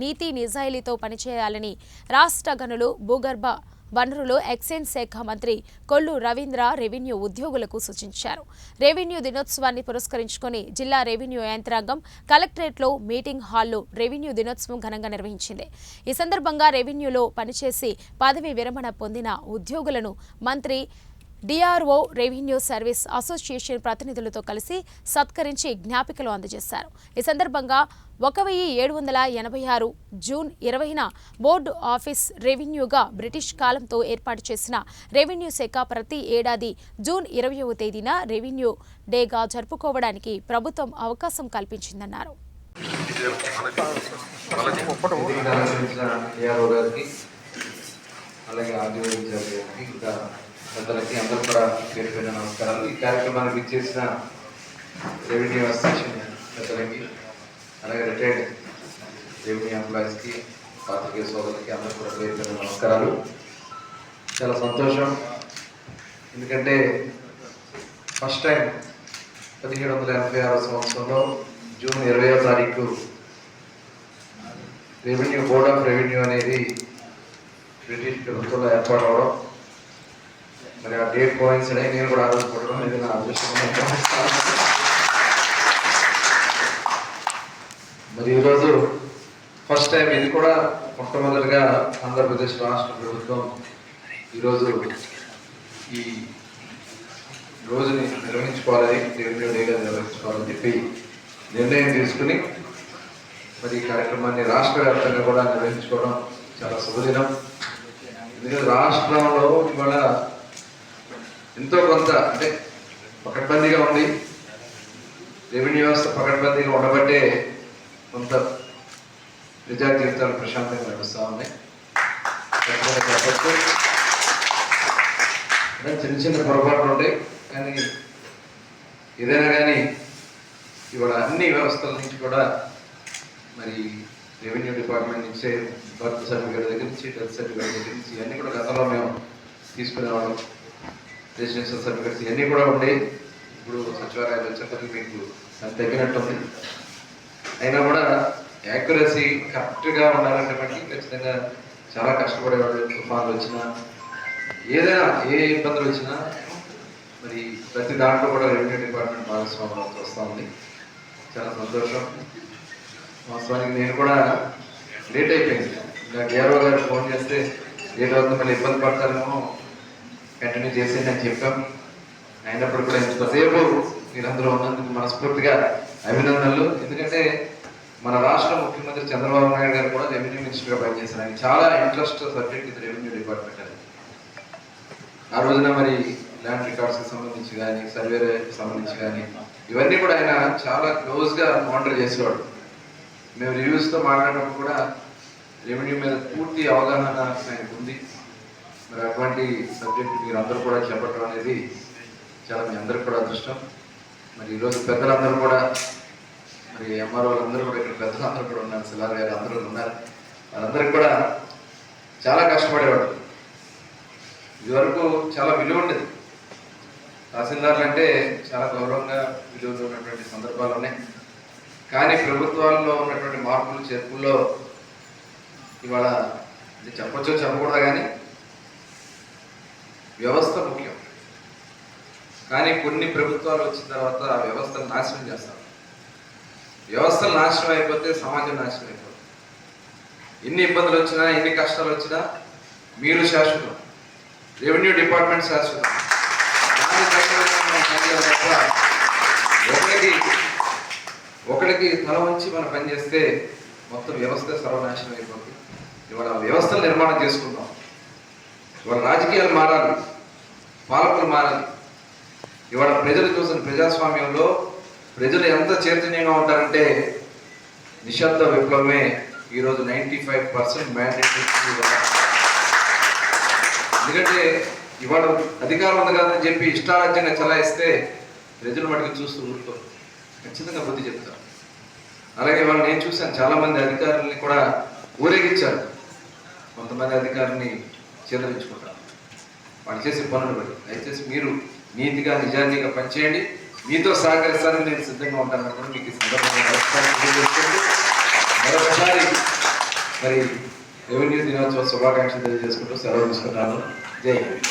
నీతి నిజాయితీతో పనిచేయాలని రాష్ట్ర గనులు భూగర్భ వనరులు ఎక్సైజ్ శాఖ మంత్రి కొల్లు రవీంద్ర రెవెన్యూ ఉద్యోగులకు సూచించారు. రెవెన్యూ దినోత్సవాన్ని పురస్కరించుకొని జిల్లా రెవెన్యూ యంత్రాంగం కలెక్టరేట్లో మీటింగ్ హాల్లో రెవెన్యూ దినోత్సవం ఘనంగా నిర్వహించింది. ఈ సందర్భంగా రెవెన్యూలో పనిచేసి పదవి విరమణ పొందిన ఉద్యోగులను మంత్రి డిఆర్ఓ రెవెన్యూ సర్వీస్ అసోసియేషన్ ప్రతినిధులతో కలిసి సత్కరించి జ్ఞాపికలు అందజేశారు. ఈ సందర్భంగా ఒక వెయ్యి ఏడు వందల ఎనభై ఆరు జూన్ ఇరవైన బోర్డు ఆఫీస్ రెవెన్యూగా బ్రిటిష్ కాలంతో ఏర్పాటు చేసిన రెవెన్యూ శాఖ ప్రతి ఏడాది జూన్ ఇరవయవ తేదీన రెవెన్యూ డేగా జరుపుకోవడానికి ప్రభుత్వం అవకాశం కల్పించిందన్నారు. అలాగే పెద్దలకి అందరూ కూడా పేరు పేరు నమస్కారాలు. ఈ కార్యక్రమానికి ఇచ్చేసిన రెవెన్యూ అసోసియేషన్ పెద్దలకి అలాగే రిటైర్డ్ రెవెన్యూ ఎంప్లాయీస్కి పాత్రికేయ సోదరులకి అందరూ కూడా పేరు పేరు నమస్కారాలు. చాలా సంతోషం. ఎందుకంటే ఫస్ట్ టైం పదిహేడు వందల ఎనభై ఆరో సంవత్సరంలో జూన్ ఇరవయో తారీఖు రెవెన్యూ బోర్డ్ ఆఫ్ రెవెన్యూ అనేది బ్రిటిష్ ప్రభుత్వంలో ఏర్పాటు అవడం మరి ఆ డేట్ కోయిన్సిడ్ అయ్యి నేను కూడా ఆలోచించడం ఇది నా అదృష్టం. మరి ఈరోజు ఫస్ట్ టైం ఇది కూడా మొట్టమొదటిగా ఆంధ్రప్రదేశ్ రాష్ట్ర ప్రభుత్వం ఈరోజు ఈ రోజుని నిర్వహించుకోవాలి దేవుని డేగా నిర్వహించుకోవాలని చెప్పి నిర్ణయం తీసుకుని మరి ఈ కార్యక్రమాన్ని రాష్ట్ర వ్యాప్తంగా కూడా నిర్వహించుకోవడం చాలా శుభదినం. ఎందుకంటే రాష్ట్రంలో ఇవాళ ఎంతో కొంత అంటే పకడ్బందీగా ఉంది రెవెన్యూ వ్యవస్థ పకడ్బందీగా ఉండబట్టే కొంత ప్రజా జీవితాలు ప్రశాంతంగా నడుస్తూ ఉన్నాయి. చిన్న చిన్న పొరపాట్లు ఉంటాయి కానీ ఏదైనా కానీ ఇవాళ అన్ని వ్యవస్థల నుంచి కూడా మరి రెవెన్యూ డిపార్ట్మెంట్ నుంచి బర్త్ సర్టిఫికేట్ దగ్గర నుంచి డెత్ సర్టిఫికేట్ దగ్గర నుంచి ఇవన్నీ కూడా గతంలో మేము తీసుకునేవాళ్ళం. రెసిడెన్షియల్ సర్టిఫికేట్స్ ఇవన్నీ కూడా ఉండేవి ఇప్పుడు సచివాలయాలు వచ్చేసరికి మీకు అది తగ్గినట్టుంది అయినా కూడా యాక్యురసీ కరెక్ట్గా ఉండాలంటే మనకి ఖచ్చితంగా చాలా కష్టపడేవాళ్ళు తుఫాన్లు వచ్చినా ఏదైనా ఏ ఇబ్బందులు వచ్చినా మరి ప్రతి దాంట్లో కూడా రెవెన్యూ డిపార్ట్మెంట్ భాగస్వామ్యం వస్తూ ఉంది. చాలా సంతోషం. వాస్తవానికి నేను కూడా లేట్ అయిపోయింది. ఇంకా డిఆర్ఓ గారు ఫోన్ చేస్తే లేట్ అవుతుంది మళ్ళీ ఇబ్బంది పడతారేమో కంటిన్యూ చేసేది అని చెప్పాం. అయినప్పుడు కూడా ఇంతసేపు మీరందరూ ఉన్నందుకు మనస్ఫూర్తిగా అభినందనలు. ఎందుకంటే మన రాష్ట్ర ముఖ్యమంత్రి చంద్రబాబు నాయుడు గారు కూడా రెవెన్యూ మినిస్టర్గా పనిచేశారు. ఆయన చాలా ఇంట్రెస్ట్ సబ్జెక్ట్ ఇది రెవెన్యూ డిపార్ట్మెంట్ అని. ఆ రోజున మరి ల్యాండ్ రికార్డ్స్కి సంబంధించి కానీ సర్వేకి సంబంధించి కానీ ఇవన్నీ కూడా ఆయన చాలా క్లోజ్గా మానిటర్ చేసేవాడు. మేము రివ్యూస్తో మాట్లాడినప్పుడు కూడా రెవెన్యూ మీద పూర్తి అవగాహన ఆయనకు ఉంది. మరి అటువంటి సబ్జెక్ట్ మీరు అందరూ కూడా చెప్పడం అనేది చాలా మీ అందరికి కూడా అదృష్టం. మరి ఈరోజు పెద్దలందరూ కూడా మరి ఎంఆర్ఓ అందరూ కూడా ఇక్కడ పెద్దలందరూ కూడా ఉన్నారు సిల్లార్ గారు అందరూ ఉన్నారు. వాళ్ళందరికీ కూడా చాలా కష్టపడేవాడు ఇదివరకు చాలా విలువ ఉండేది. తహసీల్దార్లు అంటే చాలా గౌరవంగా విలువలు ఉన్నటువంటి సందర్భాలు ఉన్నాయి. కానీ ప్రభుత్వాల్లో ఉన్నటువంటి మార్పులు చేర్పుల్లో ఇవాళ ఇది చెప్పకూడదు కానీ వ్యవస్థ ముఖ్యం. కానీ కొన్ని ప్రభుత్వాలు వచ్చిన తర్వాత ఆ వ్యవస్థను నాశనం చేస్తారు వ్యవస్థలు నాశనం అయిపోతే సమాజం నాశనం అయిపోతుంది. ఎన్ని ఇబ్బందులు వచ్చినా ఎన్ని కష్టాలు వచ్చినా మీరు శాశ్వతం. రెవెన్యూ డిపార్ట్మెంట్ శాశ్వతం. దాని ఒకరికి ఒకరికి తల వంచి మనం పనిచేస్తే మొత్తం వ్యవస్థ సర్వనాశనం అయిపోతుంది. ఇవాళ వ్యవస్థలు నిర్మాణం చేసుకుందాం. ఇవాళ రాజకీయాలు మారాలి. పాలకులు మారాలి. ఇవాళ ప్రజలు చూసిన ప్రజాస్వామ్యంలో ప్రజలు ఎంత చైతన్యంగా ఉంటారంటే నిశ్శబ్ద విప్లవమే ఈరోజు నైంటీ ఫైవ్ పర్సెంట్ మ్యాండేట్ ఎందుకంటే ఇవాళ అధికారం ఉంది కాదని చెప్పి ఇష్టారాజ్యంగా చలాయిస్తే ప్రజలు మటుకు చూస్తూ ఊరుకోరు. ఖచ్చితంగా బుద్ధి చెప్తారు. అలాగే వాళ్ళు నేను చూశాను చాలామంది అధికారుల్ని కూడా ఊరేగించారు. కొంతమంది అధికారిని చేదరించుకుంటారు వాళ్ళు చేసే పనులు బట్టి. దయచేసి మీరు నీతిగా నిజాయితీగా పనిచేయండి. మీతో సహకరిస్తానని నేను సిద్ధంగా ఉంటాను. కూడా మీకు ఈ సందర్భంగా మరొకసారి మరి రెవెన్యూ దినోత్సవ శుభాకాంక్షలు తెలియజేసుకుంటూ సెలవు తీసుకున్నాను జై హింద్.